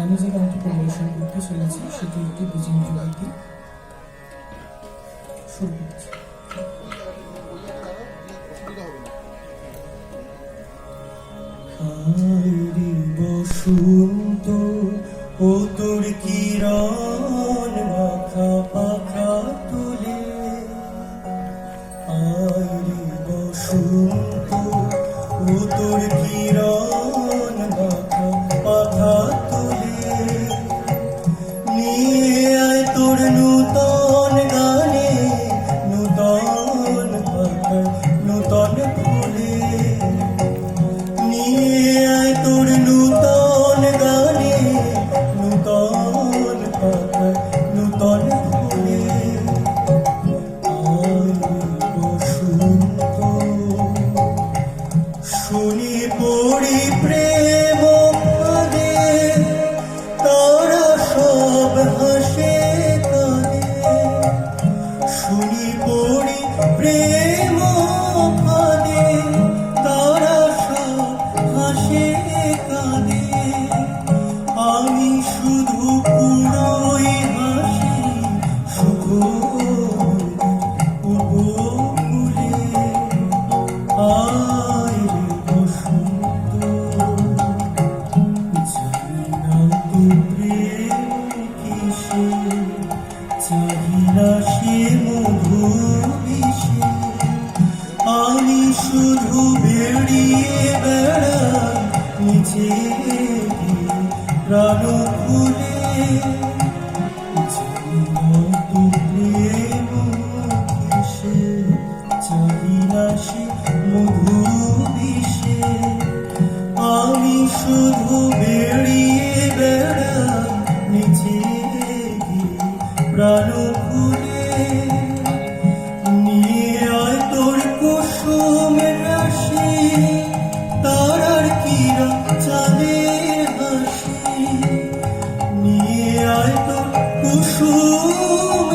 আমি যে গানটি পরিবেশন করতে চলেছি, সেটি একটি বিজেন্দ্রবাদী শুরু করছি ও তোর কিরণ মাথা পাখা তুলে। আরে বসন্ত, ও তোর কিরণ ঝুলি পড়ি প্রেম পদে তারা সব হাসে কানে শুনি পড়ি প্রেম যে রণকুলে চাহিলাসে মধু বিষে আমি শুধু বেড়িয়ে বেড়া নিজে প্রাণ Ooh.